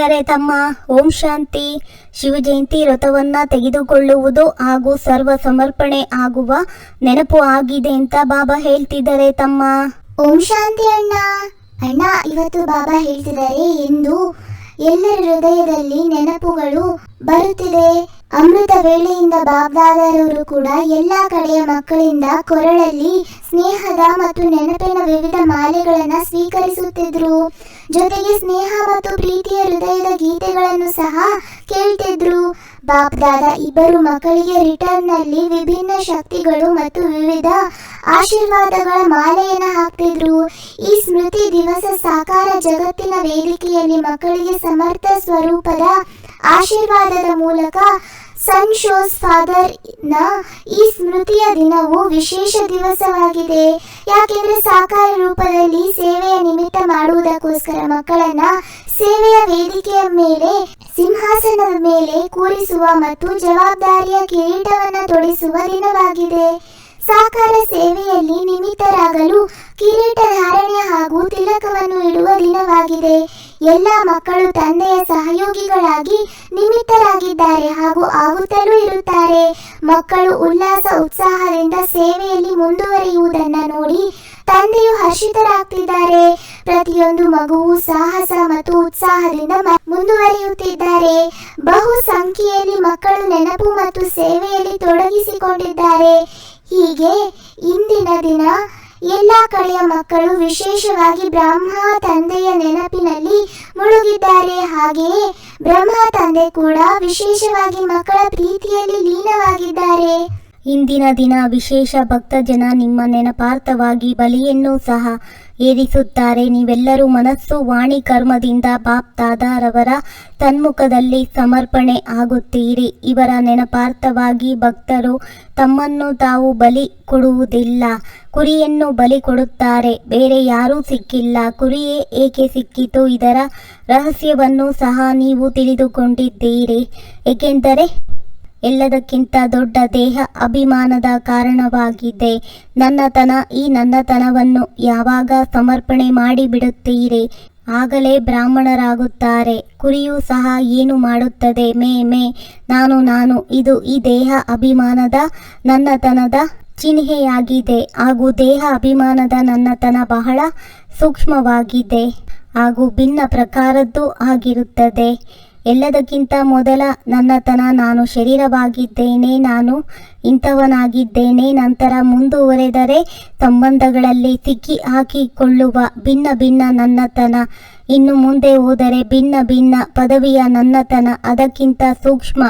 ಗೆಳೆಯರೇ ತಮ್ಮ ಓಂ ಶಾಂತಿ ಶಿವ ಜಯಂತಿ ವ್ರತವನ್ನ ತೆಗೆದುಕೊಳ್ಳುವುದು ಹಾಗೂ ಸರ್ವ ಸಮರ್ಪಣೆ ಆಗುವ ನೆನಪು ಆಗಿದೆ ಅಂತ ಬಾಬಾ ಹೇಳ್ತಿದ್ದಾರೆ. ತಮ್ಮ ಓಂ ಶಾಂತಿ ಅಣ್ಣ. ಅಣ್ಣ, ಇವತ್ತು ಬಾಬಾ ಹೇಳ್ತಿದ್ದಾರೆ ಎಂದು ಎಲ್ಲರ ಹೃದಯದಲ್ಲಿ ನೆನಪುಗಳು ಬರುತ್ತಿದೆ. ಅಮೃತ ವೇಳೆಯಿಂದ ಬಾಬ್ದಾದರವರು ಕೂಡ ಎಲ್ಲ ಕಡೆಯ ಮಕ್ಕಳಿಂದ ಕೊರಳಲ್ಲಿ ಸ್ನೇಹದ ಮತ್ತು ನೆನಪಿನ ವಿವಿಧ ಮಾಲೆಗಳನ್ನು ಸ್ವೀಕರಿಸುತ್ತಿದ್ರು. ಜೊತೆಗೆ ಸ್ನೇಹ ಮತ್ತು ಪ್ರೀತಿಯ ಹೃದಯದ ಗೀತೆಗಳನ್ನು ಸಹ ಕೇಳ್ತಿದ್ರು. ಬಾಬ್ದಾದ ಇಬ್ಬರು ಮಕ್ಕಳಿಗೆ ರಿಟರ್ನ್ನಲ್ಲಿ ವಿಭಿನ್ನ ಶಕ್ತಿಗಳು ಮತ್ತು ವಿವಿಧ ಆಶೀರ್ವಾದಗಳ ಮಾಲೆಯನ್ನ ಹಾಕ್ತಿದ್ರು. ಈ ಸ್ಮೃತಿ ದಿವಸ ಸಾಕಾರ ಜಗತ್ತಿನ ವೇದಿಕೆಯಲ್ಲಿ ಮಕ್ಕಳಿಗೆ ಸಮರ್ಥ ಸ್ವರೂಪದ ಆಶೀರ್ವಾದದ ಮೂಲಕ ಸನ್ ಶೋಸ್ ಫಾದರ್ನ ಈ ಸ್ಮೃತಿಯ ದಿನವು ವಿಶೇಷ ದಿವಸವಾಗಿದೆ. ಯಾಕೆಂದ್ರೆ ಸಾಕಾರ ರೂಪದಲ್ಲಿ ಸೇವೆಯ ನಿಮಿತ್ತ ಮಾಡುವುದಕ್ಕೋಸ್ಕರ ಮಕ್ಕಳನ್ನ ಸೇವೆಯ ವೇದಿಕೆಯ ಮೇಲೆ, ಸಿಂಹಾಸನದ ಮೇಲೆ ಕೂರಿಸುವ ಮತ್ತು ಜವಾಬ್ದಾರಿಯ ಕಿರೀಟವನ್ನ ತೊಡಿಸುವ ದಿನವಾಗಿದೆ. ಸಾಕಾರ ಸೇವೆಯಲ್ಲಿ ನಿಮಿತ್ತರಾಗಲು ಕಿರೀಟ ಧಾರಣೆ ಹಾಗೂ ತಿಲಕವನ್ನು ಇಡುವ ದಿನವಾಗಿದೆ. ಎಲ್ಲ ಮಕ್ಕಳು ತಂದೆಯ ಸಹಯೋಗಿಗಳಾಗಿ ನಿಮಿತ್ತರಾಗಿದ್ದಾರೆ ಹಾಗೂ ಆಗುತ್ತಲೂ ಇರುತ್ತಾರೆ. ಮಕ್ಕಳು ಉಲ್ಲಾಸ, ಉತ್ಸಾಹದಿಂದ ಸೇವೆಯಲ್ಲಿ ಮುಂದುವರಿಯುವುದನ್ನ ನೋಡಿ ತಂದೆಯು ಹರ್ಷಿತರಾಗ್ತಿದ್ದಾರೆ. ಪ್ರತಿಯೊಂದು ಮಗುವು ಸಾಹಸ ಮತ್ತು ಉತ್ಸಾಹದಿಂದ ಮುಂದುವರಿಯುತ್ತಿದ್ದಾರೆ. ಬಹು ಸಂಖ್ಯೆಯಲ್ಲಿ ಮಕ್ಕಳು ನೆನಪು ಮತ್ತು ಸೇವೆಯಲ್ಲಿ ತೊಡಗಿಸಿಕೊಂಡಿದ್ದಾರೆ. ಹೀಗೆ ಇಂದಿನ ದಿನ ಎಲ್ಲ ಕಡೆಯ ಮಕ್ಕಳು, ವಿಶೇಷವಾಗಿ ಬ್ರಹ್ಮ ತಂದೆಯ ನೆನಪಿನಲ್ಲಿ ಮುಳುಗಿದ್ದಾರೆ. ಹಾಗೆಯೇ ಬ್ರಹ್ಮ ತಂದೆ ಕೂಡ ವಿಶೇಷವಾಗಿ ಮಕ್ಕಳ ಪ್ರೀತಿಯಲ್ಲಿ ಲೀನವಾಗಿದ್ದಾರೆ. ಇಂದಿನ ದಿನ ವಿಶೇಷ ಭಕ್ತ ಜನ ನಿಮ್ಮ ನೆನಪಾರ್ಥವಾಗಿ ಬಲಿಯನ್ನು ಸಹ ಏರಿಸುತ್ತಾರೆ. ನೀವೆಲ್ಲರೂ ಮನಸ್ಸು ವಾಣಿ ಕರ್ಮದಿಂದ ಬಾಪ್ ದಾದಾರವರ ತನ್ಮುಖದಲ್ಲಿ ಸಮರ್ಪಣೆ ಆಗುತ್ತೀರಿ. ಇವರ ನೆನಪಾರ್ಥವಾಗಿ ಭಕ್ತರು ತಮ್ಮನ್ನು ತಾವು ಬಲಿ ಕೊಡುವುದಿಲ್ಲ. ಕುರಿಯನ್ನು ಬಲಿ ಕೊಡುತ್ತಾರೆ. ಬೇರೆ ಯಾರೂ ಸಿಕ್ಕಿಲ್ಲ. ಕುರಿಯೇ ಏಕೆ ಸಿಕ್ಕಿತು? ಇದರ ರಹಸ್ಯವನ್ನು ಸಹ ನೀವು ತಿಳಿದುಕೊಂಡಿದ್ದೀರಿ. ಏಕೆಂದರೆ ಎಲ್ಲದಕ್ಕಿಂತ ದೊಡ್ಡ ದೇಹ ಅಭಿಮಾನದ ಕಾರಣವಾಗಿದೆ. ನನ್ನತನ, ಈ ನನ್ನತನವನ್ನು ಯಾವಾಗ ಸಮರ್ಪಣೆ ಮಾಡಿಬಿಡುತ್ತೀರಿ? ಆಗಲೇ ಬ್ರಾಹ್ಮಣರಾಗುತ್ತಾರೆ. ಕುರಿಯೂ ಸಹ ಏನು ಮಾಡುತ್ತದೆ? ಮೇ ಮೇ. ನಾನು ನಾನು. ಇದು ಈ ದೇಹ ಅಭಿಮಾನದ, ನನ್ನತನದ ಚಿಹ್ನೆಯಾಗಿದೆ. ಹಾಗೂ ದೇಹ ಅಭಿಮಾನದ ನನ್ನತನ ಬಹಳ ಸೂಕ್ಷ್ಮವಾಗಿದೆ. ಹಾಗೂ ಭಿನ್ನ ಪ್ರಕಾರದ್ದು ಆಗಿರುತ್ತದೆ. ಎಲ್ಲದಕ್ಕಿಂತ ಮೊದಲ ನನ್ನತನ ನಾನು ಶರೀರವಾಗಿದ್ದೇನೆ, ನಾನು ಇಂಥವನಾಗಿದ್ದೇನೆ, ನಂತರ ಮುಂದುವರೆದರೆ ಸಂಬಂಧಗಳಲ್ಲಿ ಸಿಕ್ಕಿ ಹಾಕಿಕೊಳ್ಳುವ ಭಿನ್ನ ಭಿನ್ನ ನನ್ನತನ. ಇನ್ನು ಮುಂದೆ ಹೋದರೆ ಭಿನ್ನ ಭಿನ್ನ ಪದವಿಯ ನನ್ನತನ. ಅದಕ್ಕಿಂತ ಸೂಕ್ಷ್ಮ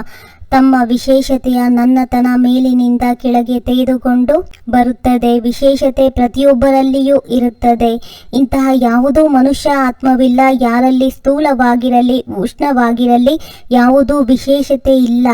ತಮ್ಮ ವಿಶೇಷತೆಯ ನನ್ನತನ ಮೇಲಿನಿಂದ ಕೆಳಗೆ ತೆಗೆದುಕೊಂಡು ಬರುತ್ತದೆ. ವಿಶೇಷತೆ ಪ್ರತಿಯೊಬ್ಬರಲ್ಲಿಯೂ ಇರುತ್ತದೆ. ಇಂತಹ ಯಾವುದೂ ಮನುಷ್ಯ ಆತ್ಮವಿಲ್ಲ. ಯಾರಲ್ಲಿ ಸ್ಥೂಲವಾಗಿರಲಿ, ಉಷ್ಣವಾಗಿರಲಿ, ಯಾವುದೂ ವಿಶೇಷತೆ ಇಲ್ಲ.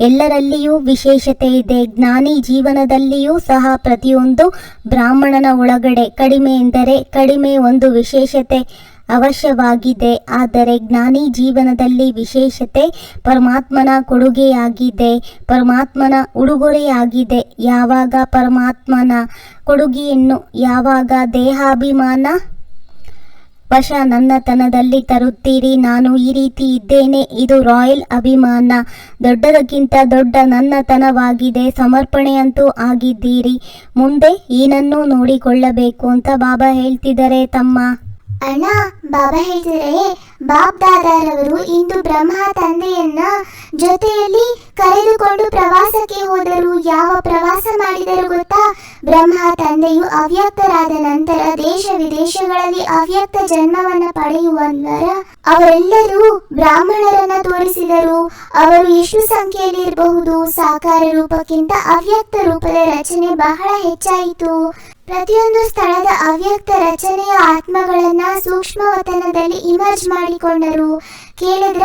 ಎಲ್ಲರಲ್ಲಿಯೂ ವಿಶೇಷತೆ ಇದೆ. ಜ್ಞಾನಿ ಜೀವನದಲ್ಲಿಯೂ ಸಹ ಪ್ರತಿಯೊಂದು ಬ್ರಾಹ್ಮಣನ ಒಳಗಡೆ ಕಡಿಮೆ ಎಂದರೆ ಕಡಿಮೆ ಒಂದು ವಿಶೇಷತೆ. ಅವಶ್ಯವಾಗಿದೆ, ಆದರೆ ಜ್ಞಾನಿ ಜೀವನದಲ್ಲಿ ವಿಶೇಷತೆ ಪರಮಾತ್ಮನ ಕೊಡುಗೆಯಾಗಿದೆ, ಪರಮಾತ್ಮನ ಉಡುಗೊರೆಯಾಗಿದೆ. ಯಾವಾಗ ಪರಮಾತ್ಮನ ಕೊಡುಗೆಯನ್ನು, ಯಾವಾಗ ದೇಹಾಭಿಮಾನ ವಶ ನನ್ನತನದಲ್ಲಿ ತರುತ್ತೀರಿ? ನಾನು ಈ ರೀತಿ ಇದ್ದೇನೆ, ಇದು ರಾಯಲ್ ಅಭಿಮಾನ. ದೊಡ್ಡದಕ್ಕಿಂತ ದೊಡ್ಡ ನನ್ನತನವಾಗಿದೆ, ಸಮರ್ಪಣೆಯಂತೂ ಆಗಿದ್ದೀರಿ. ಮುಂದೆ ಏನನ್ನೂ ನೋಡಿಕೊಳ್ಳಬೇಕು ಅಂತ ಬಾಬಾ ಹೇಳ್ತಿದ್ದಾರೆ ತಮ್ಮ ಅಣ್ಣ, ಬಾಬಾ ಹೇಳ್ತಿದ್ರೆ ಬಾಬ್ ದಾದಾರವರು ಇಂದು ಬ್ರಹ್ಮ ತಂದೆಯನ್ನ ಜೊತೆಯಲ್ಲಿ ಕರೆದುಕೊಂಡು ಪ್ರವಾಸಕ್ಕೆ ಹೋದರು. ಯಾವ ಪ್ರವಾಸ ಮಾಡಿದರು ಗೊತ್ತಾ? ಬ್ರಹ್ಮ ತಂದೆಯು ಅವ್ಯಕ್ತರಾದ ನಂತರ ದೇಶ ವಿದೇಶಗಳಲ್ಲಿ ಅವ್ಯಕ್ತ ಜನ್ಮವನ್ನ ಪಡೆಯುವ ಅವರೆಲ್ಲರೂ ಬ್ರಾಹ್ಮಣರನ್ನ ತೋರಿಸಿದರು. ಅವರು ಎಷ್ಟು ಸಂಖ್ಯೆಯಲ್ಲಿ ಇರಬಹುದು? ಸಾಕಾರ ರೂಪಕ್ಕಿಂತ ಅವ್ಯಕ್ತ ರೂಪದ ರಚನೆ ಬಹಳ ಹೆಚ್ಚಾಯಿತು. ಪ್ರತಿಯೊಂದು ಸ್ಥಳದ ಅವ್ಯಕ್ತ ರಚನೆಯ ಆತ್ಮಗಳನ್ನ ಸೂಕ್ಷ್ಮವತನದಲ್ಲಿ ಇಮರ್ಜ್ ಮಾಡಿಕೊಂಡರು. ಕೇಳಿದ್ರ?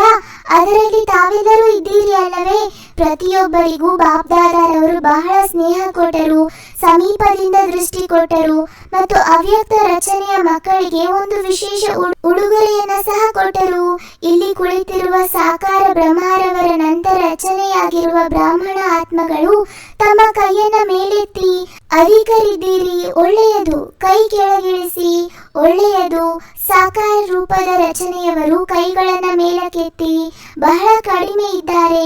ಅದರಲ್ಲಿ ತಾವೆಲ್ಲರೂ ಇದ್ದೀರಿ ಅಲ್ಲವೇ? ಪ್ರತಿಯೊಬ್ಬರಿಗೂ ಬಾಬ್ದಾದಾರವರು ಬಹಳ ಸ್ನೇಹ ಕೊಟ್ಟರು, ಸಮೀಪದಿಂದ ದೃಷ್ಟಿ ಕೊಟ್ಟರು ಮತ್ತು ಅವ್ಯಕ್ತ ರಚನೆಯ ಮಕ್ಕಳಿಗೆ ಒಂದು ವಿಶೇಷ ಉಡ್- ಉಡುಗೊರೆಯನ್ನ ಸಹ ಕೊಟ್ಟರು. ಇಲ್ಲಿ ಕುಳಿತಿರುವ ಸಾಕಾರ ಬ್ರಹ್ಮಾರವರ ನಂತರ ರಚನೆಯಾಗಿರುವ ಬ್ರಾಹ್ಮಣ ಆತ್ಮಗಳು ತಮ್ಮ ಕೈಯನ್ನ ಮೇಲೆತ್ತಿ, ಅಧಿಕರಿದ್ದೀರಿ, ಒಳ್ಳೆಯದು, ಕೈ ಕೆಳಗಿಳಿಸಿ, ಒಳ್ಳೆಯದು, ಸಾಕಾರ ರೂಪದ ರಚನೆಯವರು ಕೈಗಳನ್ನ ಮೇಲಕ್ಕೆತ್ತಿ ಬಹಳ ಕಡಿಮೆ ಇದ್ದಾರೆ.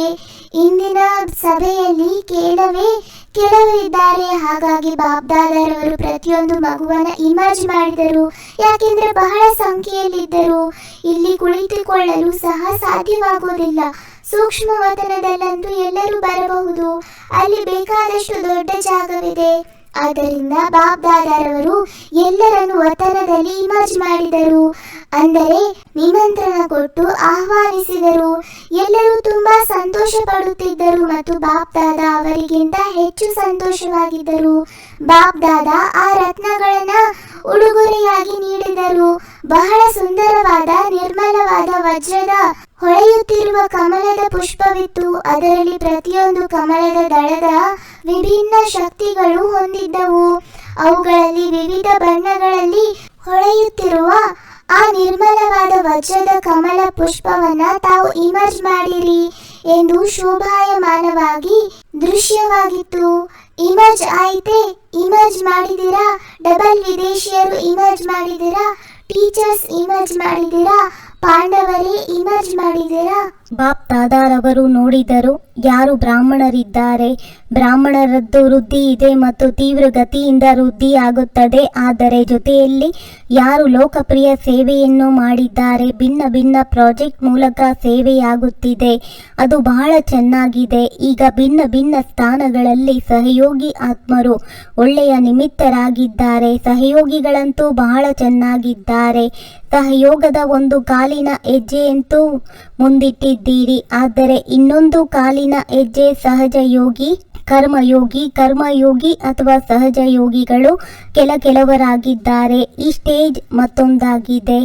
ಇಂದಿನ ಸಭೆಯಲ್ಲಿ ಕೆಲವೇ ಕೆಲವೇ ಇದ್ದಾರೆ ಹಾಗಾಗಿ ಬಾಬ್ದಾದರವರು ಪ್ರತಿಯೊಂದು ಮಗುವನ್ನ ಇಮೇಜ್ ಮಾಡಿದರು. ಯಾಕೆಂದ್ರೆ ಬಹಳ ಸಂಖ್ಯೆಯಲ್ಲಿದ್ದರು. ಇಲ್ಲಿ ಕುಳಿತುಕೊಳ್ಳಲು ಸಹ ಸಾಧ್ಯವಾಗುವುದಿಲ್ಲ. ಸೂಕ್ಷ್ಮ ವತನದಲ್ಲಂತೂ ಎಲ್ಲರೂ ಬರಬಹುದು. ಅಲ್ಲಿ ಬೇಕಾದಷ್ಟು ದೊಡ್ಡ ಜಾಗವಿದೆ. ಆದ್ದರಿಂದ ಬಾಬ್ದಾದರವರು ಎಲ್ಲರನ್ನು ವತನದಲ್ಲಿ ಇಮೇಜ್ ಮಾಡಿದರು. ಅಂದರೆ ನಿಮಂತ್ರಣ ಕೊಟ್ಟು ಆಹ್ವಾನಿಸಿದರು. ಎಲ್ಲರೂ ತುಂಬಾ ಸಂತೋಷ ಪಡುತ್ತಿದ್ದರು ಮತ್ತು ಬಾಬ್ದಾದ ಅವರಿಗಿಂತ ಹೆಚ್ಚು ಸಂತೋಷವಾಗಿದ್ದರು. ಬಾಬ್ದಾದ ಆ ರತ್ನಗಳನ್ನ ಉಡುಗೊರೆಯಾಗಿ ನೀಡಿದರು. ಬಹಳ ಸುಂದರವಾದ, ನಿರ್ಮಲವಾದ ವಜ್ರದ ಹೊಳೆಯುತ್ತಿರುವ ಕಮಲದ ಪುಷ್ಪವಿತ್ತು. ಅದರಲ್ಲಿ ಪ್ರತಿಯೊಂದು ಕಮಲದ ದಳದ ವಿಭಿನ್ನ ಶಕ್ತಿಗಳು ಹೊಂದಿದ್ದವು. ಅವುಗಳಲ್ಲಿ ವಿವಿಧ ಬಣ್ಣಗಳಲ್ಲಿ ಹೊಳೆಯುತ್ತಿರುವ ಆ ನಿರ್ಮಲವಾದ ವಜ್ರದ ಕಮಲ ಪುಷ್ಪವನ್ನ ತಾವು ಇಮರ್ಜ್ ಮಾಡಿರಿ ಎಂದು ಶೋಭಾಯಮಾನವಾಗಿ ದೃಶ್ಯವಾಗಿತ್ತು. ಇಮರ್ಜ್ ಆಯ್ತೆ, ಇಮರ್ಜ್ ಮಾಡಿದಿರಾ? ಡಬಲ್ ವಿದೇಶಿಯರು ಇಮರ್ಜ್ ಮಾಡಿದಿರಾ? ಟೀಚರ್ಸ್ ಇಮರ್ಜ್ ಮಾಡಿದಿರಾ? ಪಾಂಡವರೇ ಇಮರ್ಜ್ ಮಾಡಿದಿರಾ? ಬಾಪ್ ದಾದಾರವರು ನೋಡಿದರು, ಯಾರು ಬ್ರಾಹ್ಮಣರಿದ್ದಾರೆ? ಬ್ರಾಹ್ಮಣರದ್ದು ವೃದ್ಧಿ ಇದೆ ಮತ್ತು ತೀವ್ರ ಗತಿಯಿಂದ ವೃದ್ಧಿ ಆಗುತ್ತದೆ, ಆದರೆ ಜೊತೆಯಲ್ಲಿ ಯಾರು ಲೋಕಪ್ರಿಯ ಸೇವೆಯನ್ನು ಮಾಡಿದ್ದಾರೆ? ಭಿನ್ನ ಭಿನ್ನ ಪ್ರಾಜೆಕ್ಟ್ ಮೂಲಕ ಸೇವೆಯಾಗುತ್ತಿದೆ. ಅದು ಬಹಳ ಚೆನ್ನಾಗಿದೆ. ಈಗ ಭಿನ್ನ ಭಿನ್ನ ಸ್ಥಾನಗಳಲ್ಲಿ ಸಹಯೋಗಿ ಆತ್ಮರು ಒಳ್ಳೆಯ ನಿಮಿತ್ತರಾಗಿದ್ದಾರೆ. ಸಹಯೋಗಿಗಳಂತೂ ಬಹಳ ಚೆನ್ನಾಗಿದ್ದಾರೆ. ಸಹಯೋಗದ ಒಂದು ಕಾಲಿನ ಹೆಜ್ಜೆಯಂತೂ ಮುಂದಿಟ್ಟಿದ್ದೀರಿ. ಆದರೆ ಇನ್ನೊಂದು ಕಾಲಿನ ಹೆಜ್ಜೆ ಸಹಜ ಯೋಗಿ, ಕರ್ಮಯೋಗಿ ಕರ್ಮಯೋಗಿ ಅಥವಾ ಸಹಜ ಯೋಗಿಗಳು ಕೆಲ ಕೆಲವರಾಗಿದ್ದಾರೆ. ಈ ಸ್ಟೇಜ್ ಮತ್ತೊಂದಾಗಿದೆ.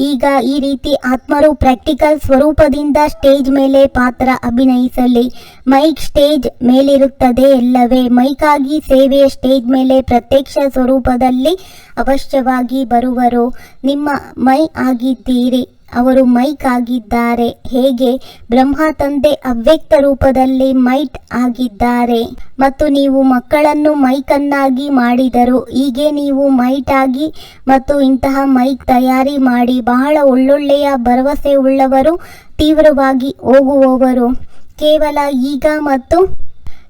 ಈಗ ಈ ರೀತಿ ಆತ್ಮರು ಪ್ರಾಕ್ಟಿಕಲ್ ಸ್ವರೂಪದಿಂದ ಸ್ಟೇಜ್ ಮೇಲೆ ಪಾತ್ರ ಅಭಿನಯಿಸಲಿ. ಮೈಕ್ ಸ್ಟೇಜ್ ಮೇಲಿರುತ್ತದೆ ಎಲ್ಲವೇ ಮೈಕಾಗಿ ಸೇವೆಯ ಸ್ಟೇಜ್ ಮೇಲೆ ಪ್ರತ್ಯಕ್ಷ ಸ್ವರೂಪದಲ್ಲಿ ಅವಶ್ಯವಾಗಿ ಬರುವರು. ನಿಮ್ಮ ಮೈ ಆಗಿದ್ದೀರಿ. ಅವರು ಮೈಕ್ ಆಗಿದ್ದಾರೆ. ಹೇಗೆ? ಬ್ರಹ್ಮ ತಂದೆ ಅವ್ಯಕ್ತ ರೂಪದಲ್ಲಿ ಮೈಟ್ ಆಗಿದ್ದಾರೆ. ಮತ್ತು ನೀವು ಮಕ್ಕಳನ್ನು ಮೈಕನ್ನಾಗಿ ಮಾಡಿದರು. ಹೀಗೆ ನೀವು ಮೈಟ್ ಆಗಿ ಮತ್ತು ಇಂತಹ ಮೈಕ್ ತಯಾರಿ ಮಾಡಿ ಬಹಳ ಒಳ್ಳೊಳ್ಳೆಯ ಭರವಸೆ ಉಳ್ಳವರು, ತೀವ್ರವಾಗಿ ಹೋಗುವವರು. ಕೇವಲ ಈಗ ಮತ್ತು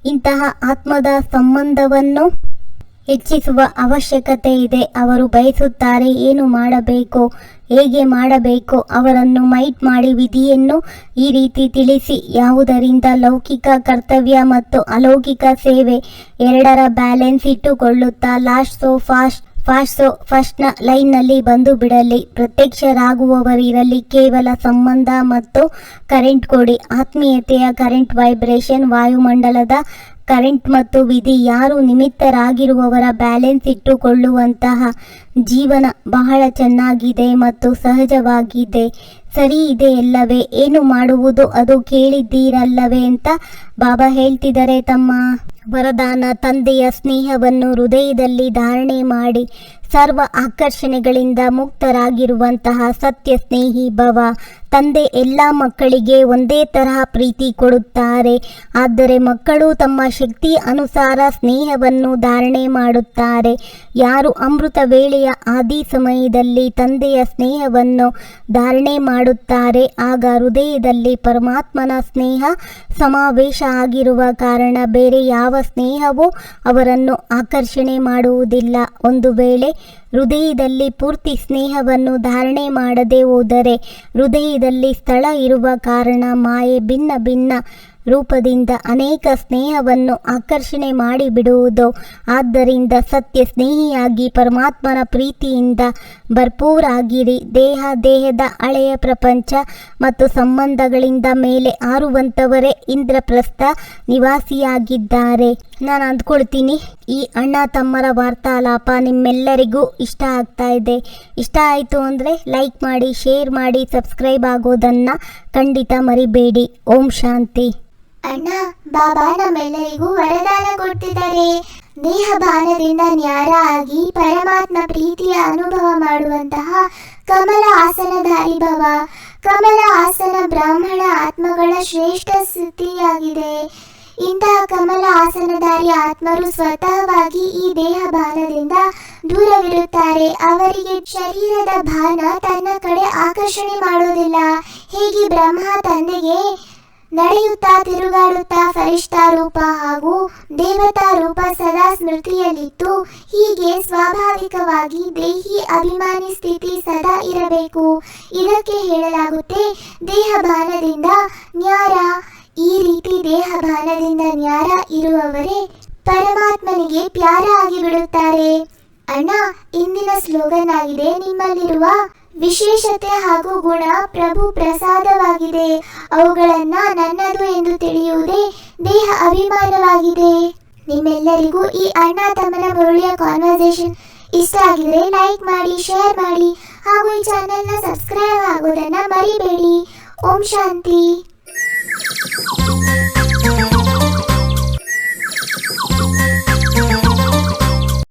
ಇಂತಹ ಆತ್ಮದ ಸಂಬಂಧವನ್ನು ಹೆಚ್ಚಿಸುವ ಅವಶ್ಯಕತೆ ಇದೆ. ಅವರು ಬಯಸುತ್ತಾರೆ, ಏನು ಮಾಡಬೇಕು? ಹೇಗೆ ಮಾಡಬೇಕು ಅವರನ್ನು ಮೈಟ್ ಮಾಡಿ ವಿಧಿಯನ್ನು ಈ ರೀತಿ ತಿಳಿಸಿ. ಯಾವುದರಿಂದ ಲೌಕಿಕ ಕರ್ತವ್ಯ ಮತ್ತು ಅಲೌಕಿಕ ಸೇವೆ ಎರಡರ balance ಇಟ್ಟುಕೊಳ್ಳುತ್ತಾ last so fast fast so ಫಸ್ಟ್ನ ಲೈನ್ನಲ್ಲಿ ಬಂದು ಬಿಡಲಿ. ಪ್ರತ್ಯಕ್ಷರಾಗುವವರಿರಲಿ. ಕೇವಲ ಸಂಬಂಧ ಮತ್ತು ಕರೆಂಟ್ ಕೊಡಿ. ಆತ್ಮೀಯತೆಯ ಕರೆಂಟ್ ವೈಬ್ರೇಷನ್ ವಾಯುಮಂಡಲದ ಕರೆಂಟ್ ಮತ್ತು ವಿಧಿ ಯಾರು ನಿಮಿತ್ತರಾಗಿರುವವರ ಬ್ಯಾಲೆನ್ಸ್ ಇಟ್ಟುಕೊಳ್ಳುವಂತಹ ಜೀವನ ಬಹಳ ಚೆನ್ನಾಗಿದೆ ಮತ್ತು ಸಹಜವಾಗಿದೆ. ಸರಿ ಇದೆ ಎಲ್ಲವೇ? ಏನು ಮಾಡುವುದು? ಅದು ಕೇಳಿದ್ದೀರಲ್ಲವೇ ಅಂತ ಬಾಬಾ ಹೇಳ್ತಿದ್ದಾರೆ ತಮ್ಮ ವರದಾನ ತಂದೆಯ ಸ್ನೇಹವನ್ನು ಹೃದಯದಲ್ಲಿ ಧಾರಣೆ ಮಾಡಿ ಸರ್ವ ಆಕರ್ಷಣೆಗಳಿಂದ ಮುಕ್ತರಾಗಿರುವಂತಹ ಸತ್ಯ ಸ್ನೇಹಿ ಭವ ತಂದೆ ಎಲ್ಲ ಮಕ್ಕಳಿಗೆ ಒಂದೇ ತರಹ ಪ್ರೀತಿ ಕೊಡುತ್ತಾರೆ. ಆದರೆ ಮಕ್ಕಳು ತಮ್ಮ ಶಕ್ತಿ ಅನುಸಾರ ಸ್ನೇಹವನ್ನು ಧಾರಣೆ ಮಾಡುತ್ತಾರೆ. ಯಾರು ಅಮೃತ ವೇಳೆಯ ಆದಿ ಸಮಯದಲ್ಲಿ ತಂದೆಯ ಸ್ನೇಹವನ್ನು ಧಾರಣೆ ಮಾಡುತ್ತಾರೆ. ಆಗ ಹೃದಯದಲ್ಲಿ ಪರಮಾತ್ಮನ ಸ್ನೇಹ ಸಮಾವೇಶ ಆಗಿರುವ ಕಾರಣ ಬೇರೆ ಯಾವ ಸ್ನೇಹವೂ ಅವರನ್ನು ಆಕರ್ಷಣೆ ಮಾಡುವುದಿಲ್ಲ. ಒಂದು ವೇಳೆ ಹೃದಯದಲ್ಲಿ ಪೂರ್ತಿ ಸ್ನೇಹವನ್ನು ಧಾರಣೆ ಮಾಡದೆ ಹೋದರೆ ಹೃದಯದಲ್ಲಿ ಸ್ಥಳ ಇರುವ ಕಾರಣ ಮಾಯೆ ಭಿನ್ನ ಭಿನ್ನ ರೂಪದಿಂದ ಅನೇಕ ಸ್ನೇಹವನ್ನು ಆಕರ್ಷಣೆ ಮಾಡಿಬಿಡುವುದು. ಆದ್ದರಿಂದ ಸತ್ಯ ಸ್ನೇಹಿಯಾಗಿ ಪರಮಾತ್ಮನ ಪ್ರೀತಿಯಿಂದ ಭರ್ಪೂರಾಗಿರಿ ದೇಹ, ದೇಹದ ಹಳೆಯ ಪ್ರಪಂಚ ಮತ್ತು ಸಂಬಂಧಗಳಿಂದ ಮೇಲೆ ಆರುವಂಥವರೇ ಇಂದ್ರಪ್ರಸ್ಥ ನಿವಾಸಿಯಾಗಿದ್ದಾರೆ. ನಾನು ಅಂದ್ಕೊಳ್ತೀನಿ. ಈ ಅಣ್ಣ ತಮ್ಮರ ವಾರ್ತಾಲಾಪ ನಿಮ್ಮೆಲ್ಲರಿಗೂ ಇಷ್ಟ ಆಗ್ತಾ ಇದೆ. ಇಷ್ಟ ಆಯಿತು ಅಂದರೆ ಲೈಕ್ ಮಾಡಿ ಶೇರ್ ಮಾಡಿ ಸಬ್ಸ್ಕ್ರೈಬ್ ಆಗೋದನ್ನು ಖಂಡಿತ ಮರಿಬೇಡಿ. ಓಂ ಶಾಂತಿ. ಅಣ್ಣ, ಬಾಬಾ ನಮ್ಮೆಲ್ಲರಿಗೂ ವರದಾನ ಕೊಡ್ತಿದ್ದಾರೆ. ದೇಹ ಭಾನದಿಂದ ನ್ಯಾರ ಆಗಿ ಪರಮಾತ್ಮ ಪ್ರೀತಿಯ ಅನುಭವ ಮಾಡುವಂತಹ ಕಮಲ ಆಸನಧಾರಿ ಭವ. ಕಮಲ ಆಸನ ಬ್ರಾಹ್ಮಣ ಆತ್ಮಗಳ ಶ್ರೇಷ್ಠ ಸ್ಥಿತಿಯಾಗಿದೆ ಇಂತಹ ಕಮಲ ಆಸನಧಾರಿ ಆತ್ಮರು ಸ್ವತಃವಾಗಿ ಈ ದೇಹ ಭಾನದಿಂದ ದೂರವಿರುತ್ತಾರೆ. ಅವರಿಗೆ ಶರೀರದ ಭಾನ ತನ್ನ ಕಡೆ ಆಕರ್ಷಣೆ ಮಾಡುವುದಿಲ್ಲ. ಹೀಗೆ ಬ್ರಹ್ಮ ತಂದೆಗೆ ನಡೆಯುತ್ತಾ ತಿರುಗಾಡುತ್ತಾ ಫರಿಷ್ಠಾ ರೂಪ ಹಾಗೂ ದೇವತಾ ರೂಪ ಸದಾ ಸ್ಮೃತಿಯಲ್ಲಿತ್ತು. ಹೀಗೆ ಸ್ವಾಭಾವಿಕವಾಗಿ ದೇಹಿ ಅಭಿಮಾನಿ ಸ್ಥಿತಿ ಸದಾ ಇರಬೇಕು. ಇದಕ್ಕೆ ಹೇಳಲಾಗುತ್ತೆ ದೇಹ ಭಾರದಿಂದ ನ್ಯಾರ ಈ ರೀತಿ ದೇಹ ಭಾನದಿಂದ ನ್ಯಾರ ಇರುವವರೇ ಪರಮಾತ್ಮನಿಗೆ ಪ್ಯಾರ ಆಗಿಬಿಡುತ್ತಾರೆ. ಅಣ್ಣ, ಇಂದಿನ ಸ್ಲೋಗನ್ ಆಗಿದೆ ನಿಮ್ಮಲ್ಲಿರುವ ವಿಶೇಷತೆ ಹಾಗೂ ಗುಣ ಪ್ರಭು ಪ್ರಸಾದವಾಗಿದೆ. ಅವುಗಳನ್ನ ನನ್ನದು ಎಂದು ತಿಳಿಯುವುದೇ ದೇಹ ಅಭಿಮಾನವಾಗಿದೆ. ನಿಮ್ಮೆಲ್ಲರಿಗೂ ಈ ಅಣ್ಣ ತಮ್ಮನ ಬರುಳಿಯ ಕಾನ್ವರ್ಸೇಷನ್ ಇಷ್ಟ ಆಗಿದ್ರೆ ಲೈಕ್ ಮಾಡಿ ಶೇರ್ ಮಾಡಿ ಹಾಗೂ ಈ ಚಾನೆಲ್ನ ಸಬ್ಸ್ಕ್ರೈಬ್ ಆಗೋದನ್ನ ಮರಿಬೇಡಿ. ಓಂ ಶಾಂತಿ. Música